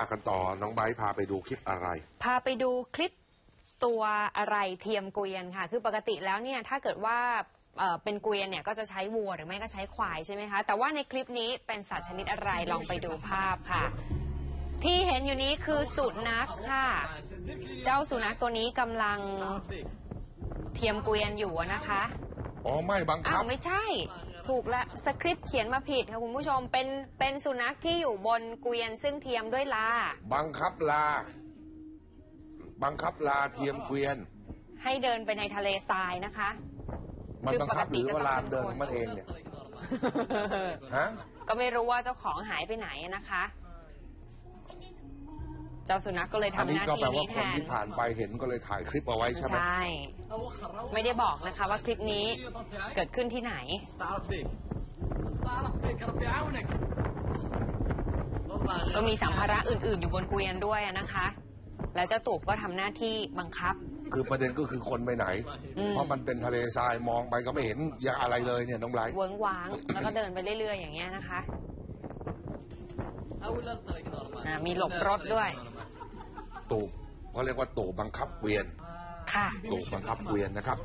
ากันต่อ น้องไบร์ทพาไปดูคลิปอะไร พาไปดูคลิปตัวอะไรเทียมเกวียนค่ะ คือปกติแล้วเนี่ยถ้าเกิดว่าเอ่อเป็นเกวียนเนี่ยก็จะใช้วัวหรือไม่ก็ใช้ควายใช่ไหมคะ แต่ว่าในคลิปนี้เป็นสัตว์ชนิดอะไรลองไปดูภาพค่ะ ที่เห็นอยู่นี้คือสุนัขค่ะ เจ้าสุนัขตัวนี้กำลังเทียมเกวียนอยู่อะนะคะ อ๋อ ไม่บังอ้าคับวไม่ใช่ ถูกละสคริปต์เขียนมาผิดค่ะคุณผู้ชมเป็นเป็นสุนัขที่อยู่บนเกวียนซึ่งเทียมด้วยลา บังคับลา บังคับลาเทียมเกวียน ให้เดินไปในทะเลทรายนะคะมันคือบังคับปกหติรือก็ว่าต้องลามเป็นเดินคนของมันเองเนี่ยฮะก็ไม่รู้ว่าเจ้าของหายไปไหนนะคะเจ้าสุนัขก็เลย อัน ทำห นี้ น้า ก็ ที่ แปลว่า นี้ ค แท น น ที่ผ่านไปเห็นก็เลยถ่ายคลิปเอาไว้ใช่ไหม ใช่ ไม่ได้บอกนะคะว่าคลิปนี้เกิดขึ้นที่ไหน استعرف فيك استعرف فيك ربي يعاونك والله ก็มีสัมภาระอื่น ๆ อยู่บนเกวียนด้วยนะคะ แล้วเจ้าตูบก็ทำหน้าที่บังคับ คือประเด็นก็คือคนไปไหน อืม เพราะมันเป็นทะเลทรายมองไปก็ไม่เห็นอย่างอะไรเลยเนี่ยน้องไบรท์ เวิ้งว้าง แล้วก็เดินไปเรื่อย ๆ อย่างเงี้ยนะคะ اول الطريق نورمال อ่ามีหลบรถด้วย ตูบเขาเรียกว่าตูบบังคับเกวียนค่ะตูบบังคับเกวียนนะครับ